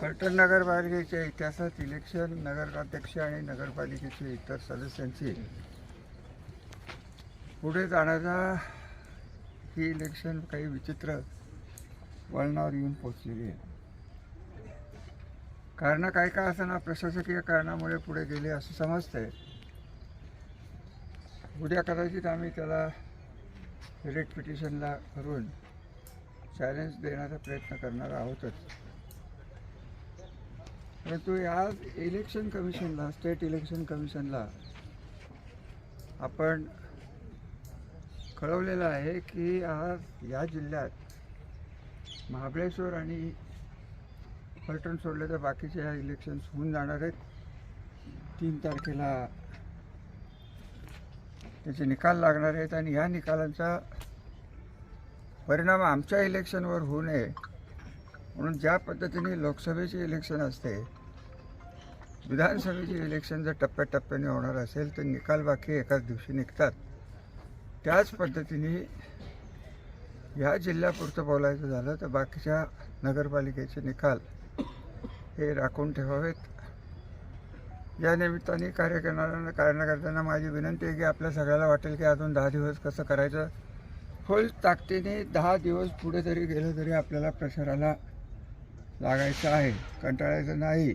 फलटण नगरपालिकेच्या इतिहासात इलेक्शन नगराध्यक्ष आणि नगरपालिकेचे इतर सदस्यांची पुढे जाण्याचा ही इलेक्शन काही विचित्र वळणावर येऊन पोचलेली आहे. कारणं काय काय असताना प्रशासकीय कारणामुळे पुढे गेले असं समजतंय. उद्या कदाचित आम्ही त्याला रेट पिटिशनला करून चॅलेंज देण्याचा प्रयत्न करणार आहोतच. परंतु आज इलेक्शन कमिशनला स्टेट इलेक्शन कमिशनला आपण कळवलेलं आहे की आज या जिल्ह्यात महाबळेश्वर आणि फलटण सोडले तर बाकीचे ह्या इलेक्शन्स होऊन जाणार आहेत. तीन तारखेला त्याचे निकाल लागणार आहेत आणि ह्या निकालांचा परिणाम आमच्या इलेक्शनवर होऊ नये म्हणून ज्या पद्धतीने लोकसभेचे इलेक्शन असते विधानसभेचे इलेक्शन जर टप्प्याटप्प्याने होणार असेल तर निकाल बाकी एकाच दिवशी निघतात. त्याच पद्धतीने ह्या जिल्ह्यापुरतं बोलायचं झालं तर बाकीच्या नगरपालिकेचे निकाल हे राखून ठेवावेत. या निमित्ताने कार्य करणाऱ्यांना कार्यकर्त्यांना माझी विनंती आहे की आपल्या सगळ्याला वाटेल की अजून दहा दिवस कसं करायचं. फुल ताकदीने दहा दिवस पुढे जरी गेलं तरी आपल्याला प्रचाराला लागायचं आहे कंटाळायचं नाही.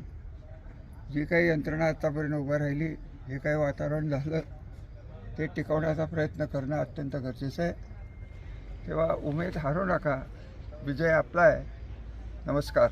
जी काही यंत्रणा आत्तापर्यंत उभं राहिली जे काही वातावरण झालं ते टिकवण्याचा प्रयत्न करणं अत्यंत गरजेचं आहे. तेव्हा उमेद हारू नका. विजय आपला आहे. नमस्कार.